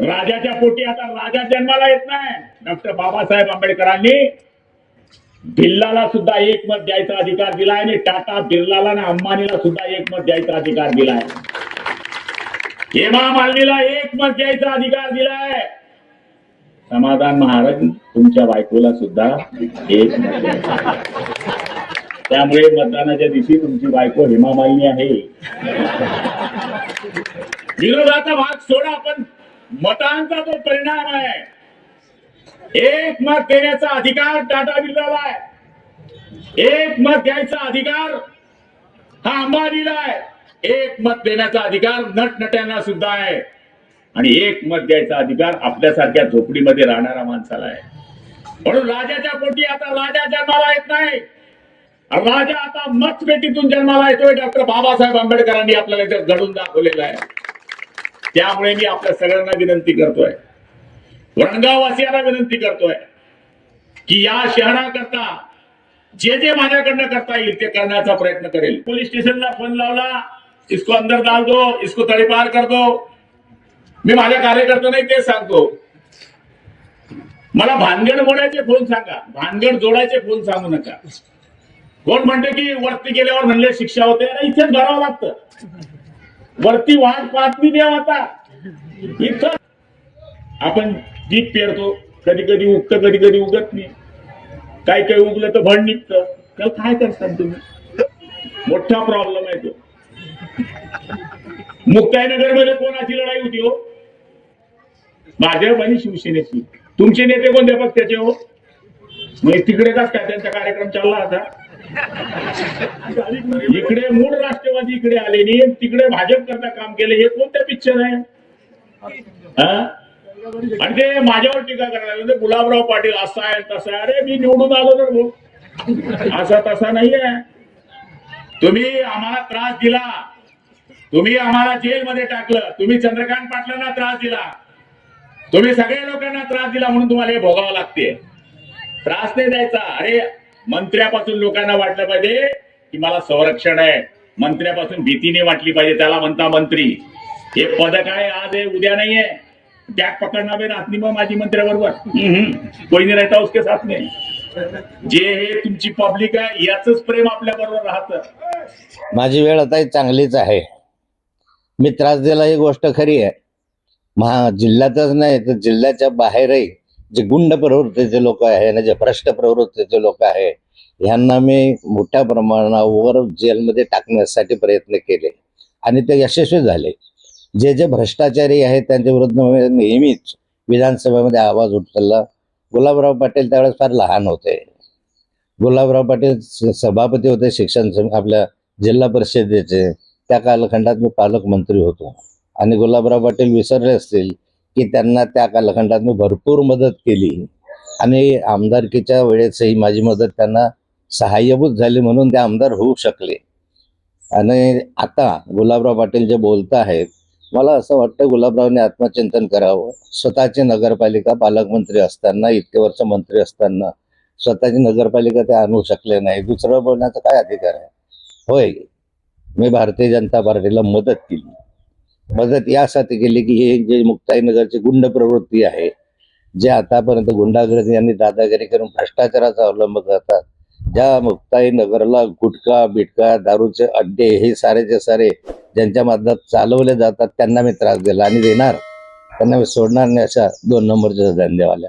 राजाच्या पोटी आता राजा जन्माला येत नाही. डॉक्टर बाबासाहेब आंबेडकरांनी बिर्लाला सुद्धा एक मत द्यायचा अधिकार दिलाय आणि टाटा बिर्लाला आणि अंबानीला सुद्धा एक मत द्यायचा अधिकार दिलाय. हेमा मालिनीला एक मत द्यायचा अधिकार दिलाय. समाधान महाराज तुमच्या बायकोला सुद्धा एक मत त्यामुळे मतदानाच्या दिवशी तुमची बायको हेमा मालिनी आहे. विरोधाचा भाग सोडा आपण मतांचा तो परिणाम आहे. एक मत देण्याचा अधिकार टाटा बिर्लाला आहे. एक मत घ्यायचा अधिकार हा अंबानीला आहे. एक मत देण्याचा अधिकार नटनट्यांना सुद्धा आहे. आणि एक मत द्यायचा अधिकार आपल्यासारख्या झोपडीमध्ये राहणाऱ्या माणसाला आहे. म्हणून राजाच्या पोटी आता राजा जन्माला येत नाही. राजा आता मत पेटीतून जन्माला येतोय. डॉक्टर बाबासाहेब आंबेडकरांनी आपल्याला घडून दाखवलेलं आहे. त्यामुळे मी आपल्या सगळ्यांना विनंती करतोय. वरणगाववासियांना विनंती करतोय की या शहराकरता जे जे माझ्याकडनं करता येईल ते करण्याचा प्रयत्न करेल. पोलीस स्टेशनला फोन लावला इसको अंदर डाल दो इसको तडीपार कर दो. मी माझ्या कार्यकर्त्यांना ते सांगतो. मला भानगड मोडायचे फोन सांगा. भानगड जोडायचे फोन सांगू नका. कोण म्हणते की वरती गेल्यावर म्हणले शिक्षा होते? अरे इथेच भरावं लागतं. वरती वाट पाहत देव आता. इथं. आपण पीक पेरतो. कधी कधी उगत कधी कधी उगत नाही. काही काही उगलं तर भण निघतं. तर काय करतात तुम्ही? मोठा प्रॉब्लेम आहे तो. मुक्ताईनगरमध्ये कोणाची लढाई होती हो? भाजप आणि शिवसेनेची. तुमचे नेते कोणत्या पक्षाचे हो? मग तिकडे का त्यांचा कार्यक्रम चालला आता इकडे मूळ राष्ट्रवादी इकडे आले नाही तिकडे भाजप करता काम केले हे कोणत्या पिक्चर आहे? आणि ते माझ्यावर टीका करायला लागले, गुलाबराव पाटील असा आहे तसा आहे. अरे मी निवडून आलो तर भाऊ. असा तसा नाहीये तुम्ही आम्हाला त्रास दिला. तुम्ही आम्हाला जेलमध्ये टाकलं. तुम्ही चंद्रकांत पाटलांना त्रास दिला. तुम्ही सगळ्या लोकांना त्रास दिला म्हणून तुम्हाला हे भोगावं लागते. त्रास नाही द्यायचा. अरे मंत्र्यापासून लोकांना वाटलं पाहिजे की मला संरक्षण आहे. मंत्र्यापासून भीती नाही वाटली पाहिजे. त्याला म्हणता मंत्री. हे पद काय आज आहे उद्या नाहीये. टॅग पकडना बे राहत नाही मग माझी मंत्र्याबरोबर. कोई नाही राहता उसके साथ नाही. जे हे तुमची पब्लिक आहे याच प्रेम आपल्या बरोबर राहतं. माझी वेळ आता चांगलीच आहे. मी त्रास दिला ही गोष्ट खरी आहे. महा जिल्ह्यातच नाही तर जिल्ह्याच्या बाहेरही जे गुंड प्रवृत्तीचे लोक आहे आणि जे भ्रष्ट प्रवृत्तीचे लोक आहे ह्यांना मी मोठ्या प्रमाणावर जेलमध्ये टाकण्यासाठी प्रयत्न केले. आणि ते यशस्वी झाले. जे जे भ्रष्टाचारी आहेत त्यांच्या विरुद्ध नेहमीच विधानसभेमध्ये आवाज उठवला. गुलाबराव पाटील त्यावेळेस फार लहान होते. गुलाबराव पाटील सभापती होते शिक्षण आपल्या जिल्हा परिषदेचे. त्या कालखंडात मी पालकमंत्री होतो. आणि गुलाबराव पाटील विसरले असतील की त्यांना त्या कालखंडात मी भरपूर मदत केली. आणि आमदारकीच्या वेळेसही माझी मदत त्यांना सहाय्यभूत झाली म्हणून ते आमदार होऊ शकले. आणि आता गुलाबराव पाटील जे बोलत आहेत मला असं वाटतं गुलाबरावने आत्मचिंतन करावं. स्वतःची नगरपालिका पालकमंत्री असताना इतके वर्ष मंत्री असताना स्वतःची नगरपालिका ते आणू शकले नाही. दुसरं बोलण्याचा काय अधिकार आहे? होय मी भारतीय जनता पार्टीला मदत केली. मदत यासाठी केली की हे जे मुक्ताईनगरची गुंड प्रवृत्ती आहे जे आतापर्यंत गुंडागर्दी आणि दादागिरी करून भ्रष्टाचाराचा अवलंब करतात ज्या मुक्ताई नगरला गुटखा बिटका दारूचे अड्डे हे सारेचे सारे ज्यांच्या मदत चालवले जातात त्यांना मी त्रास दिला आणि देणार. त्यांना मी सोडणार नाही अशा दोन नंबरच्या धंदेवाल्या.